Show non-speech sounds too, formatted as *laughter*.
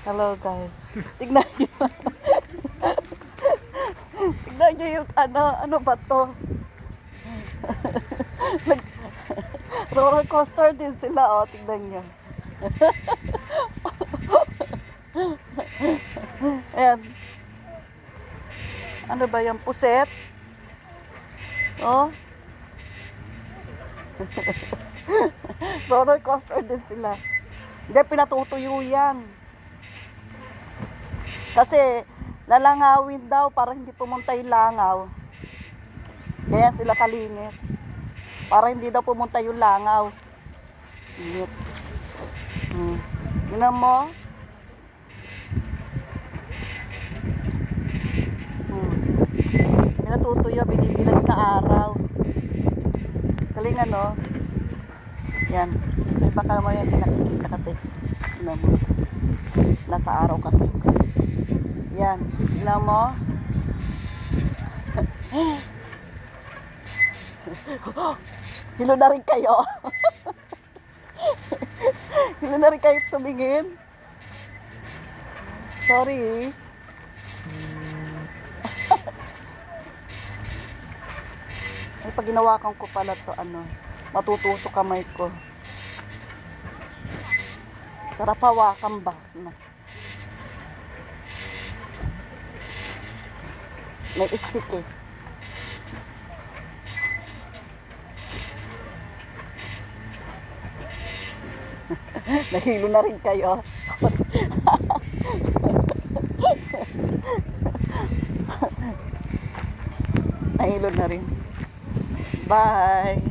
Hello guys. Tignan niyo. Tignan niyo yung ano, ano ba to? Roller coaster din sila, oh. Tignan niyo. Ayan. Ano ba yan? Puset? Oh. Roller coaster din sila. Hindi, pinatutuyo yan. Kasi lalangawin daw para hindi pumunta yung langaw. Kaya sila kalinis. Para hindi daw pumunta yung langaw. Init. Hmm. Tingnan mo. Hmm. Pinatutuyo, binibilag sa araw. Galing ano. Yan. Ay, baka naman hindi nakikita kasi. Tingnan mo. Nasa araw kasi. Yan. Tingnan mo. Hilo na rin kayo. Hilo na rin kayo tumingin. Sorry. Ay, pag ginawakan ko pala to, ano, matutusok kamay ko. Sarap hawakan ba? Na. May stick eh. *laughs* Nahilo na rin kayo. Sorry. *laughs* Nahilo na rin. Bye.